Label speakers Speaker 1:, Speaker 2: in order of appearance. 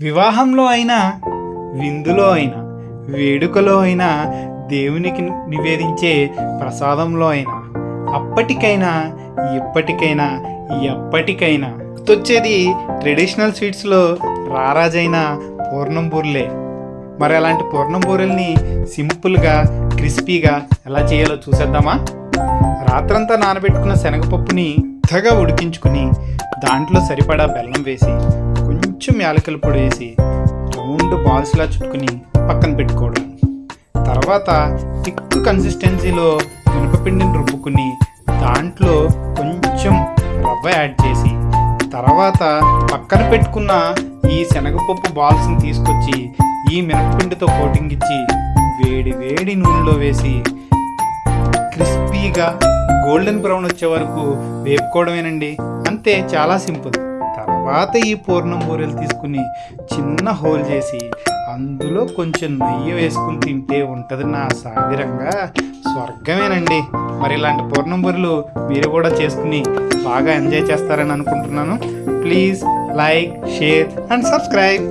Speaker 1: వివాహంలో అయినా విందులో అయినా వేడుకలో అయినా దేవునికి నివేదించే ప్రసాదంలో అయినా అప్పటికైనా ఇప్పటికైనా ఎప్పటికైనా. గుర్తొచ్చేది ట్రెడిషనల్ స్వీట్స్లో రారాజైన పూర్ణం బూరెలే మరి అలాంటి పూర్ణం బూరెల్ని సింపుల్గా క్రిస్పీగా ఎలా చేయాలో చూసేద్దామా? రాత్రంతా నానబెట్టుకున్న శనగపప్పుని మెత్తగా ఉడికించుకుని దాంట్లో సరిపడా బెల్లం వేసి కొంచెం యాలకుల పొడి వేసి రౌండ్ బాల్స్లా చుట్టుకుని పక్కన పెట్టుకోవడం. తర్వాత థిక్ కన్సిస్టెన్సీలో మినపపిండిని రుబ్బుకుని దాంట్లో కొంచెం రవ్వ యాడ్ చేసి తర్వాత పక్కన పెట్టుకున్న ఈ శనగపప్పు బాల్స్ని తీసుకొచ్చి ఈ మినపపిండితో కోటింగ్ ఇచ్చి వేడి వేడి నూనెలో వేసి క్రిస్పీగా గోల్డెన్ బ్రౌన్ వచ్చే వరకు వేపుకోవడమేనండి. అంతే చాలా సింపుల్. తర్వాత ఈ పూర్ణం బూరెలు తీసుకుని చిన్న హోల్ చేసి అందులో కొంచెం నెయ్యి వేసుకుని తింటే ఉంటుంది నా సావిరంగా స్వర్గమేనండి. మరి ఇలాంటి పూర్ణం బూరెలు మీరు కూడా చేసుకుని బాగా ఎంజాయ్ చేస్తారని అనుకుంటున్నాను. Please like share and subscribe.